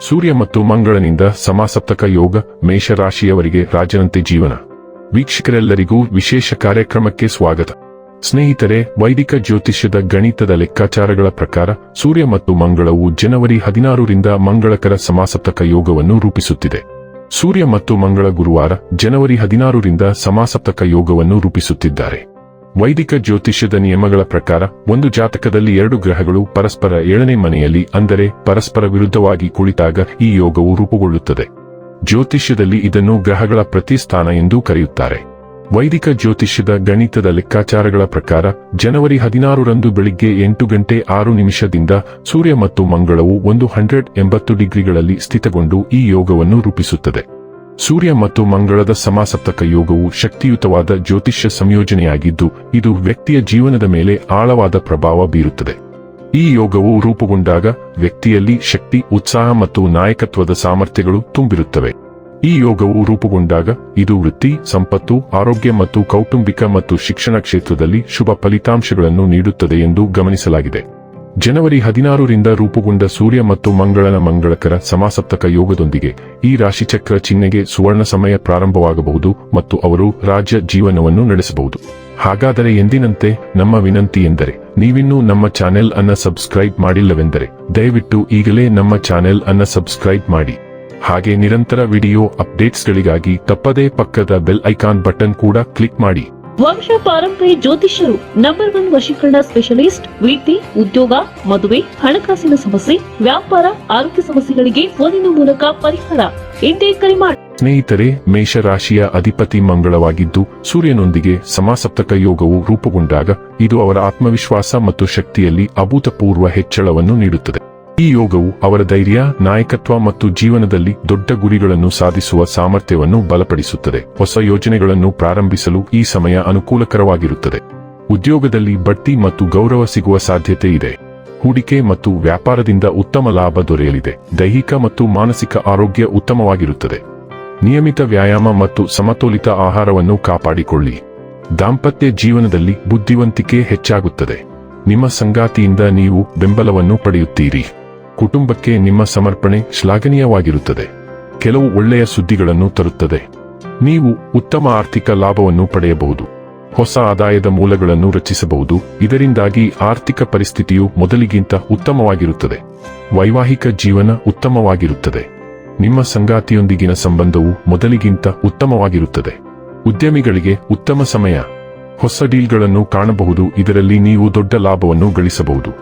ಸೂರ್ಯ ಮತ್ತು ಮಂಗಳನಿಂದ ಸಮಾಸಪ್ತಕ ಯೋಗ ಮೇಷರಾಶಿಯವರಿಗೆ ರಾಜನಂತೆ ಜೀವನ. ವೀಕ್ಷಕರೆಲ್ಲರಿಗೂ ವಿಶೇಷ ಕಾರ್ಯಕ್ರಮಕ್ಕೆ ಸ್ವಾಗತ. ಸ್ನೇಹಿತರೆ, ವೈದಿಕ ಜ್ಯೋತಿಷ್ಯದ ಗಣಿತದ ಲೆಕ್ಕಾಚಾರಗಳ ಪ್ರಕಾರ ಸೂರ್ಯ ಮತ್ತು ಮಂಗಳವು ಜನವರಿ ಹದಿನಾರರಿಂದ ಮಂಗಳಕರ ಸಮಾಸಪ್ತಕ ಯೋಗವನ್ನು ರೂಪಿಸುತ್ತಿದೆ. ಸೂರ್ಯ ಮತ್ತು ಮಂಗಳ ಗುರುವಾರ ಜನವರಿ ಹದಿನಾರರಿಂದ ಸಮಾಸಪ್ತಕ ಯೋಗವನ್ನು ರೂಪಿಸುತ್ತಿದ್ದಾರೆ. ವೈದಿಕ ಜ್ಯೋತಿಷ್ಯದ ನಿಯಮಗಳ ಪ್ರಕಾರ, ಒಂದು ಜಾತಕದಲ್ಲಿ ಎರಡು ಗ್ರಹಗಳು ಪರಸ್ಪರ ಏಳನೇ ಮನೆಯಲ್ಲಿ, ಅಂದರೆ ಪರಸ್ಪರ ವಿರುದ್ಧವಾಗಿ ಕುಳಿತಾಗ ಈ ಯೋಗವು ರೂಪುಗೊಳ್ಳುತ್ತದೆ. ಜ್ಯೋತಿಷ್ಯದಲ್ಲಿ ಇದನ್ನು ಗ್ರಹಗಳ ಪ್ರತಿಸ್ಥಾನ ಎಂದು ಕರೆಯುತ್ತಾರೆ. ವೈದಿಕ ಜ್ಯೋತಿಷ್ಯದ ಗಣಿತದ ಲೆಕ್ಕಾಚಾರಗಳ ಪ್ರಕಾರ, ಜನವರಿ ಹದಿನಾರರಂದು ಬೆಳಿಗ್ಗೆ ಎಂಟು ಗಂಟೆ ಆರು ನಿಮಿಷದಿಂದ ಸೂರ್ಯ ಮತ್ತು ಮಂಗಳವು ಒಂದು ಹಂಡ್ರೆಡ್ ಎಂಬತ್ತು ಡಿಗ್ರಿಗಳಲ್ಲಿ ಸ್ಥಿತಗೊಂಡು ಈ ಯೋಗವನ್ನು ರೂಪಿಸುತ್ತದೆ. ಸೂರ್ಯ ಮತ್ತು ಮಂಗಳದ ಸಮಾಸಪ್ತಕ ಯೋಗವು ಶಕ್ತಿಯುತವಾದ ಜ್ಯೋತಿಷ್ಯ ಸಂಯೋಜನೆಯಾಗಿದ್ದು, ಇದು ವ್ಯಕ್ತಿಯ ಜೀವನದ ಮೇಲೆ ಆಳವಾದ ಪ್ರಭಾವ ಬೀರುತ್ತದೆ. ಈ ಯೋಗವು ರೂಪುಗೊಂಡಾಗ ವ್ಯಕ್ತಿಯಲ್ಲಿ ಶಕ್ತಿ, ಉತ್ಸಾಹ ಮತ್ತು ನಾಯಕತ್ವದ ಸಾಮರ್ಥ್ಯಗಳು ತುಂಬಿರುತ್ತವೆ. ಈ ಯೋಗವು ರೂಪುಗೊಂಡಾಗ ಇದು ವೃತ್ತಿ, ಸಂಪತ್ತು, ಆರೋಗ್ಯ ಮತ್ತು ಕೌಟುಂಬಿಕ ಮತ್ತು ಶಿಕ್ಷಣ ಕ್ಷೇತ್ರದಲ್ಲಿ ಶುಭ ಫಲಿತಾಂಶಗಳನ್ನು ನೀಡುತ್ತದೆ ಎಂದು ಗಮನಿಸಲಾಗಿದೆ. ಜನವರಿ ಹದಿನಾರರಿಂದ ರೂಪುಗೊಂಡ ಸೂರ್ಯ ಮತ್ತು ಮಂಗಳನ ಮಂಗಳಕರ ಸಮಾಸಪ್ತಕ ಯೋಗದೊಂದಿಗೆ ಈ ರಾಶಿಚಕ್ರ ಚಿಹ್ನೆಗೆ ಸುವರ್ಣ ಸಮಯ ಪ್ರಾರಂಭವಾಗಬಹುದು ಮತ್ತು ಅವರು ರಾಜ್ಯ ಜೀವನವನ್ನು ನಡೆಸಬಹುದು. ಹಾಗಾದರೆ ಎಂದಿನಂತೆ ನಮ್ಮ ವಿನಂತಿ ಎಂದರೆ, ನೀವಿನ್ನೂ ನಮ್ಮ ಚಾನೆಲ್ ಅನ್ನ ಸಬ್ಸ್ಕ್ರೈಬ್ ಮಾಡಿಲ್ಲವೆಂದರೆ, ದಯವಿಟ್ಟು ಈಗಲೇ ನಮ್ಮ ಚಾನೆಲ್ ಅನ್ನ ಸಬ್ಸ್ಕ್ರೈಬ್ ಮಾಡಿ. ಹಾಗೆ ನಿರಂತರ ವಿಡಿಯೋ ಅಪ್ಡೇಟ್ಸ್ಗಳಿಗಾಗಿ ತಪ್ಪದೇ ಪಕ್ಕದ ಬೆಲ್ ಐಕಾನ್ ಬಟನ್ ಕೂಡ ಕ್ಲಿಕ್ ಮಾಡಿ. ವಂಶ ಪಾರಂಪರ್ಯ ಜ್ಯೋತಿಷ್ಯರು ನಂಬರ್ ಒನ್ ವಶೀಕರಣ ಸ್ಪೆಷಲಿಸ್ಟ್ ವೃತ್ತಿ ಉದ್ಯೋಗ, ಮದುವೆ, ಹಣಕಾಸಿನ ಸಮಸ್ಯೆ, ವ್ಯಾಪಾರ, ಆರೋಗ್ಯ ಸಮಸ್ಯೆಗಳಿಗೆ ಫೋನಿನ ಮೂಲಕ ಪರಿಹಾರ. ಇಂದೇ ಕರೆ ಮಾಡಿ ಸ್ನೇಹಿತರೆ, ಮೇಷರಾಶಿಯ ಅಧಿಪತಿ ಮಂಗಳವಾಗಿದ್ದು, ಸೂರ್ಯನೊಂದಿಗೆ ಸಮಾಸಪ್ತಕ ಯೋಗವು ರೂಪುಗೊಂಡಾಗ, ಇದು ಅವರ ಆತ್ಮವಿಶ್ವಾಸ ಮತ್ತು ಶಕ್ತಿಯಲ್ಲಿ ಅಭೂತಪೂರ್ವ ಹೆಚ್ಚಳವನ್ನು ನೀಡುತ್ತದೆ. ಈ ಯೋಗವು ಅವರ ಧೈರ್ಯ, ನಾಯಕತ್ವ ಮತ್ತು ಜೀವನದಲ್ಲಿ ದೊಡ್ಡ ಗುರಿಗಳನ್ನು ಸಾಧಿಸುವ ಸಾಮರ್ಥ್ಯವನ್ನು ಬಲಪಡಿಸುತ್ತದೆ. ಹೊಸ ಯೋಜನೆಗಳನ್ನು ಪ್ರಾರಂಭಿಸಲು ಈ ಸಮಯ ಅನುಕೂಲಕರವಾಗಿರುತ್ತದೆ. ಉದ್ಯೋಗದಲ್ಲಿ ಬಡ್ತಿ ಮತ್ತು ಗೌರವ ಸಿಗುವ ಸಾಧ್ಯತೆ ಇದೆ. ಹೂಡಿಕೆ ಮತ್ತು ವ್ಯಾಪಾರದಿಂದ ಉತ್ತಮ ಲಾಭ ದೊರೆಯಲಿದೆ. ದೈಹಿಕ ಮತ್ತು ಮಾನಸಿಕ ಆರೋಗ್ಯ ಉತ್ತಮವಾಗಿರುತ್ತದೆ. ನಿಯಮಿತ ವ್ಯಾಯಾಮ ಮತ್ತು ಸಮತೋಲಿತ ಆಹಾರವನ್ನು ಕಾಪಾಡಿಕೊಳ್ಳಿ. ದಾಂಪತ್ಯ ಜೀವನದಲ್ಲಿ ಬುದ್ಧಿವಂತಿಕೆ ಹೆಚ್ಚಾಗುತ್ತದೆ. ನಿಮ್ಮ ಸಂಗಾತಿಯಿಂದ ನೀವು ಬೆಂಬಲವನ್ನು ಪಡೆಯುತ್ತೀರಿ. ಕುಟುಂಬಕ್ಕೆ ನಿಮ್ಮ ಸಮರ್ಪಣೆ ಶ್ಲಾಘನೀಯವಾಗಿರುತ್ತದೆ. ಕೆಲವು ಒಳ್ಳೆಯ ಸುದ್ದಿಗಳನ್ನು ತರುತ್ತದೆ. ನೀವು ಉತ್ತಮ ಆರ್ಥಿಕ ಲಾಭವನ್ನು ಪಡೆಯಬಹುದು. ಹೊಸ ಆದಾಯದ ಮೂಲಗಳನ್ನು ರಚಿಸಬಹುದು. ಇದರಿಂದಾಗಿ ಆರ್ಥಿಕ ಪರಿಸ್ಥಿತಿಯು ಮೊದಲಿಗಿಂತ ಉತ್ತಮವಾಗಿರುತ್ತದೆ. ವೈವಾಹಿಕ ಜೀವನ ಉತ್ತಮವಾಗಿರುತ್ತದೆ. ನಿಮ್ಮ ಸಂಗಾತಿಯೊಂದಿಗಿನ ಸಂಬಂಧವು ಮೊದಲಿಗಿಂತ ಉತ್ತಮವಾಗಿರುತ್ತದೆ. ಉದ್ಯಮಿಗಳಿಗೆ ಉತ್ತಮ ಸಮಯ. ಹೊಸ ಡೀಲ್ಗಳನ್ನು ಕಾಣಬಹುದು. ಇದರಲ್ಲಿ ನೀವು ದೊಡ್ಡ ಲಾಭವನ್ನು ಗಳಿಸಬಹುದು.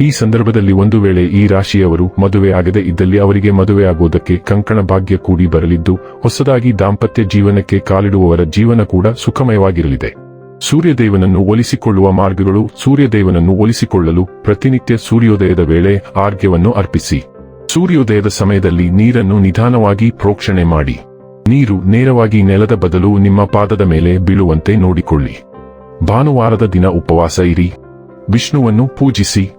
ಈ ಸಂದರ್ಭದಲ್ಲಿ ಒಂದು ವೇಳೆ ಈ ರಾಶಿಯವರು ಮದುವೆ ಆಗದೆ ಇದ್ದಲ್ಲಿ ಅವರಿಗೆ ಮದುವೆ ಆಗುವುದಕ್ಕೆ ಕಂಕಣ ಭಾಗ್ಯ ಕೂಡಿ ಬರಲಿದ್ದು, ಹೊಸದಾಗಿ ದಾಂಪತ್ಯ ಜೀವನಕ್ಕೆ ಕಾಲಿಡುವವರ ಜೀವನ ಕೂಡ ಸುಖಮಯವಾಗಿರಲಿದೆ. ಸೂರ್ಯದೇವನನ್ನು ಒಲಿಸಿಕೊಳ್ಳುವ ಮಾರ್ಗಗಳು ಸೂರ್ಯದೇವನನ್ನು ಒಲಿಸಿಕೊಳ್ಳಲು ಪ್ರತಿನಿತ್ಯ ಸೂರ್ಯೋದಯದ ವೇಳೆ ಆರ್ಘ್ಯವನ್ನು ಅರ್ಪಿಸಿ. ಸೂರ್ಯೋದಯದ ಸಮಯದಲ್ಲಿ ನೀರನ್ನು ನಿಧಾನವಾಗಿ ಪ್ರೋಕ್ಷಣೆ ಮಾಡಿ. ನೀರು ನೇರವಾಗಿ ನೆಲದ ಬದಲು ನಿಮ್ಮ ಪಾದದ ಮೇಲೆ ಬೀಳುವಂತೆ ನೋಡಿಕೊಳ್ಳಿ. ಭಾನುವಾರದ ದಿನ ಉಪವಾಸ ಇರಿ. ವಿಷ್ಣುವನ್ನು ಪೂಜಿಸಿ.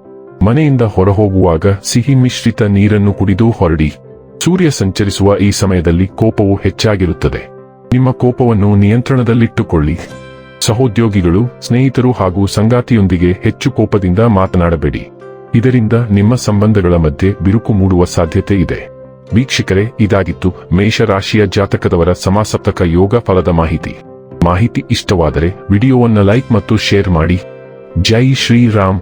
ಮನೆಯಿಂದ ಹೊರಹೋಗುವಾಗ ಸಿಹಿ ಮಿಶ್ರಿತ ನೀರನ್ನು ಕುಡಿದು ಹೊರಡಿ. ಸೂರ್ಯ ಸಂಚರಿಸುವ ಈ ಸಮಯದಲ್ಲಿ ಕೋಪವು ಹೆಚ್ಚಾಗಿರುತ್ತದೆ. ನಿಮ್ಮ ಕೋಪವನ್ನು ನಿಯಂತ್ರಣದಲ್ಲಿಟ್ಟುಕೊಳ್ಳಿ. ಸಹೋದ್ಯೋಗಿಗಳು, ಸ್ನೇಹಿತರು ಹಾಗೂ ಸಂಗಾತಿಯೊಂದಿಗೆ ಹೆಚ್ಚು ಕೋಪದಿಂದ ಮಾತನಾಡಬೇಡಿ. ಇದರಿಂದ ನಿಮ್ಮ ಸಂಬಂಧಗಳ ಮಧ್ಯೆ ಬಿರುಕು ಮೂಡುವ ಸಾಧ್ಯತೆ ಇದೆ. ವೀಕ್ಷಕರೇ, ಇದಾಗಿತ್ತು ಮೇಷರಾಶಿಯ ಜಾತಕದವರ ಸಮಾಸಪ್ತಕ ಯೋಗ ಫಲದ ಮಾಹಿತಿ. ಮಾಹಿತಿ ಇಷ್ಟವಾದರೆ ವಿಡಿಯೋವನ್ನು ಲೈಕ್ ಮತ್ತು ಶೇರ್ ಮಾಡಿ. ಜೈ ಶ್ರೀರಾಮ್.